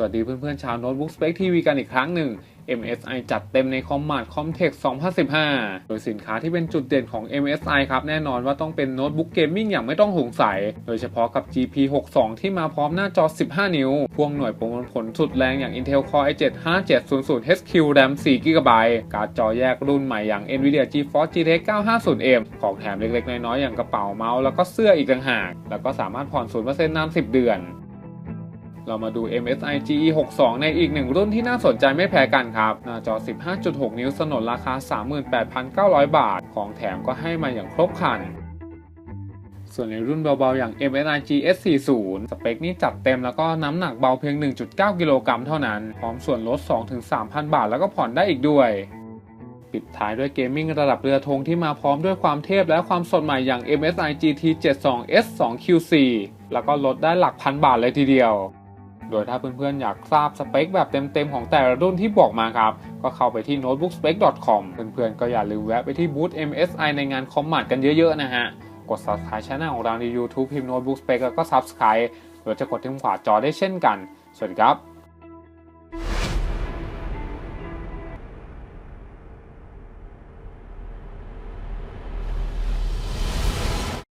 สวัสดีเพื่อนๆชาวโน้ตบุ๊กสเปคทีวีกันอีกครั้งหนึ่ง MSI จัดเต็มในคอมมาดคอมเทค2015 โดยสินค้าที่เป็นจุดเด่นของ MSI ครับ แน่นอนว่าต้องเป็นโน้ตบุ๊กเกมมิ่งอย่างไม่ต้องสงสัย โดยเฉพาะกับ GP62 ที่มาพร้อมหน้าจอ 15 นิ้ว พ่วงหน่วยประมวลผลสุดแรงอย่าง Intel Core i7 5700HQ RAM 4GB การ์ดจอแยกรุ่นใหม่อย่าง Nvidia GeForce GTX 950M ของแถมเล็กๆ น้อยๆอย่างกระเป๋าเมาส์แล้วก็เสื้ออีกต่างหาก แล้วก็สามารถผ่อน0%นาน 10 เดือน เรามาดู MSI GE 62ในอีกหนึ่งรุ่นที่น่าสนใจไม่แพ้กันครับ หน้าจอ 15.6 นิ้วสนนราคา 38,900 บาท ของแถมก็ให้มาอย่างครบครันส่วนในรุ่นเบาๆ อย่าง MSI GS40 สเปคนี้จัดเต็มแล้วก็น้ำหนักเบาเพียง 1.9 กิโลกรัมเท่านั้น พร้อมส่วนลด 2-3,000 บาทแล้วก็ผ่อนได้อีกด้วย ปิดท้ายด้วยเกมมิ่งระดับเรือธงที่มาพร้อมด้วยความเทพและความสดใหม่อย่าง MSI GT 72 S2 QC แล้วก็ลดได้หลักพันบาทเลยทีเดียว โดยถ้าเพื่อนๆ อยากทราบสเปคแบบเต็มๆ ของแต่ละรุ่นที่บอกมาครับ ก็เข้าไปที่ notebookspec.com เพื่อนๆ ก็อย่าลืมแวะไปที่บูธ MSI ในงานคอมมาดกันเยอะๆ นะฮะ กด subscribe ช่องของเราใน YouTube พิมพ์ notebook spec แล้วก็ subscribe หรือจะกดที่มุมขวาจอได้เช่นกัน สวัสดีครับ